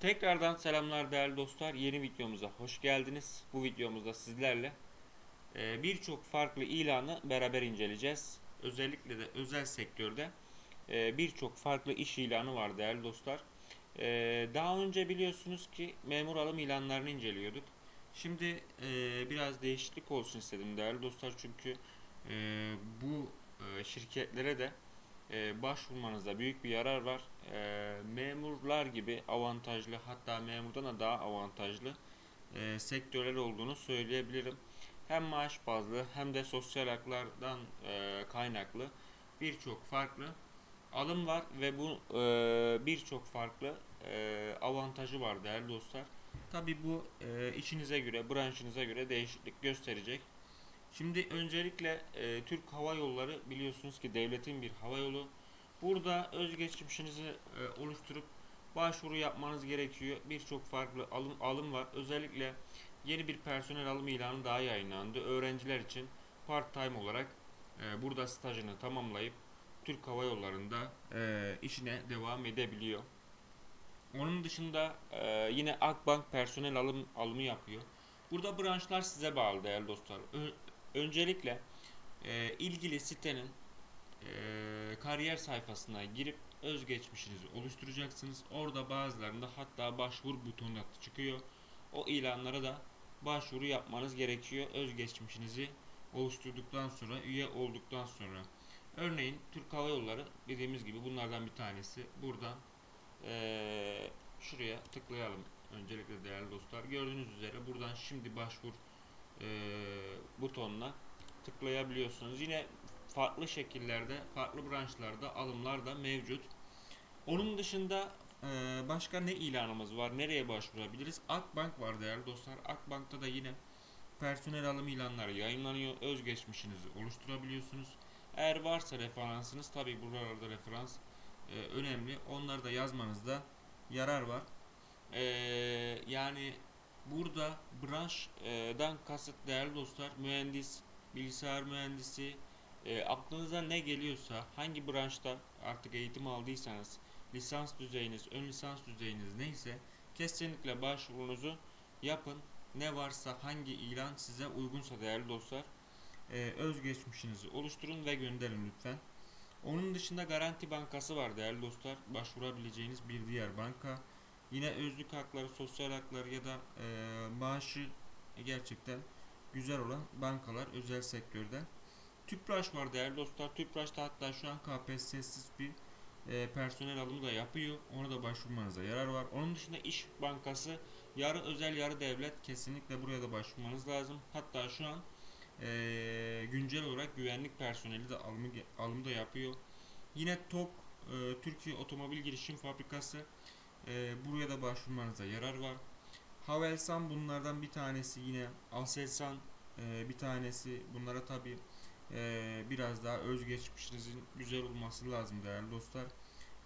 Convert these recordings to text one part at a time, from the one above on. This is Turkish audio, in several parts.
Tekrardan selamlar değerli dostlar. Yeni videomuza hoş geldiniz. Bu videomuzda sizlerle e, birçok farklı ilanı beraber inceleyeceğiz. Özellikle de özel sektörde e, birçok farklı iş ilanı var değerli dostlar. E, Daha önce biliyorsunuz ki memur alım ilanlarını inceliyorduk. Şimdi biraz değişiklik olsun istedim değerli dostlar çünkü bu şirketlere de e, başvurmanızda büyük bir yarar var. E, memurlar gibi avantajlı hatta memurdan da daha avantajlı e, sektörler olduğunu söyleyebilirim. Hem maaş bazlı hem de sosyal haklardan e, kaynaklı birçok farklı alım var ve bu e, birçok farklı e, avantajı var değerli dostlar. Tabi bu e, işinize göre, branşınıza göre değişiklik gösterecek. Şimdi öncelikle e, Türk Hava Yolları biliyorsunuz ki devletin bir hava yolu. Burada özgeçmişinizi e, oluşturup başvuru yapmanız gerekiyor. Birçok farklı alım alım var. Özellikle yeni bir personel alım ilanı daha yayınlandı. Öğrenciler için part time olarak e, burada stajını tamamlayıp Türk Hava Yolları'nda e, işine devam edebiliyor. Onun dışında e, yine Akbank personel alım alımı yapıyor. Burada branşlar size bağlı değerli dostlar. Ö- öncelikle e, ilgili sitenin e, kariyer sayfasına girip özgeçmişinizi oluşturacaksınız. Orada bazılarında hatta başvur butonu çıkıyor. O ilanlara da başvuru yapmanız gerekiyor. Özgeçmişinizi oluşturduktan sonra, üye olduktan sonra. Örneğin Türk Hava Yolları dediğimiz gibi bunlardan bir tanesi. Buradan eee, şuraya tıklayalım. Öncelikle değerli dostlar. Gördüğünüz üzere buradan şimdi başvur eee, butonuna tıklayabiliyorsunuz. Yine farklı şekillerde, farklı branşlarda alımlar da mevcut. Onun dışında eee, başka ne ilanımız var? Nereye başvurabiliriz? Akbank var değerli dostlar. Akbank'ta da yine personel alım ilanları yayınlanıyor. Özgeçmişinizi oluşturabiliyorsunuz. Eğer varsa referansınız tabi buralarda referans e, önemli. Onları da yazmanızda yarar var. E, yani burada branşdan kasıt değerli dostlar mühendis, bilgisayar mühendisi e, aklınıza ne geliyorsa hangi branşta artık eğitim aldıysanız lisans düzeyiniz, ön lisans düzeyiniz neyse kesinlikle başvurunuzu yapın. Ne varsa hangi ilan size uygunsa değerli dostlar e, özgeçmişinizi oluşturun ve gönderin lütfen. Onun dışında Garanti Bankası var değerli dostlar. Başvurabileceğiniz bir diğer banka. Yine özlük hakları, sosyal hakları ya da e, maaşı gerçekten güzel olan bankalar özel sektörde. Tüpraş var değerli dostlar. Tüpraş'ta hatta şu an KPSS'siz bir e, personel alımı da yapıyor. Ona da başvurmanıza yarar var. Onun dışında İş Bankası yarı özel yarı devlet kesinlikle buraya da başvurmanız lazım. Hatta şu an e, güncel olarak güvenlik personeli de alımı, alımı da yapıyor. Yine TOK e, Türkiye Otomobil Girişim Fabrikası e, buraya da başvurmanıza yarar var. Havelsan bunlardan bir tanesi yine Aselsan e, bir tanesi bunlara tabi e, biraz daha özgeçmişinizin güzel olması lazım değerli dostlar.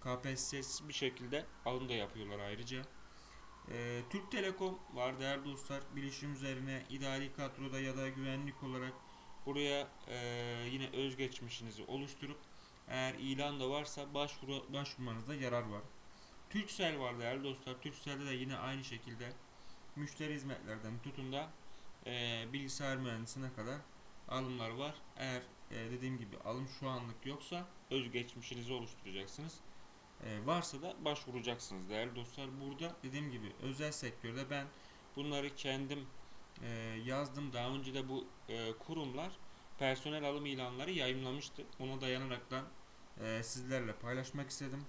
KPSS bir şekilde alım da yapıyorlar ayrıca. E, Türk Telekom var değerli dostlar. Bilişim üzerine idari kadroda ya da güvenlik olarak buraya e, yine özgeçmişinizi oluşturup eğer ilan da varsa başvuru başvurmanızda yarar var. Turkcell var değerli dostlar. Turkcell'de de yine aynı şekilde müşteri hizmetlerden tutun da e, bilgisayar mühendisine kadar alımlar var. Eğer e, dediğim gibi alım şu anlık yoksa özgeçmişinizi oluşturacaksınız. E, varsa da başvuracaksınız değerli dostlar. Burada dediğim gibi özel sektörde ben bunları kendim e, yazdım. Daha önce de bu e, kurumlar personel alım ilanları yayınlamıştı. Ona dayanaraktan e, sizlerle paylaşmak istedim.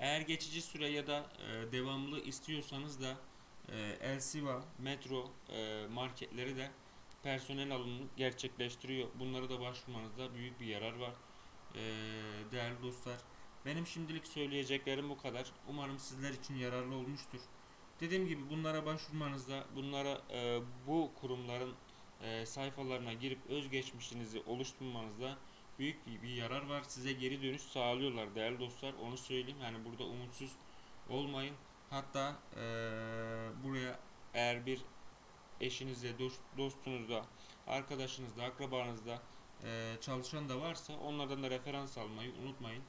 Eğer geçici süre ya da e, devamlı istiyorsanız da e, Elsiva, Metro e, marketleri de personel alımını gerçekleştiriyor. Bunlara da başvurmanızda büyük bir yarar var. E, değerli dostlar, benim şimdilik söyleyeceklerim bu kadar. Umarım sizler için yararlı olmuştur. Dediğim gibi bunlara başvurmanızda, bunlara e, bu kurumların e, sayfalarına girip özgeçmişinizi oluşturmanızda büyük bir, yarar var. Size geri dönüş sağlıyorlar değerli dostlar. Onu söyleyeyim. Yani burada umutsuz olmayın. Hatta e, buraya eğer bir eşinizde, dost, dostunuzda, arkadaşınızda, akrabanızda e, çalışan da varsa onlardan da referans almayı unutmayın.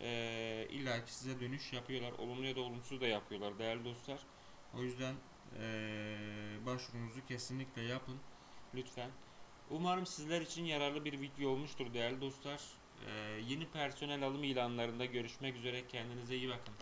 e, illaki size dönüş yapıyorlar. Olumlu ya da olumsuz da yapıyorlar değerli dostlar. O yüzden e, başvurunuzu kesinlikle yapın lütfen. Umarım sizler için yararlı bir video olmuştur değerli dostlar. E, yeni personel alım ilanlarında görüşmek üzere. Kendinize iyi bakın.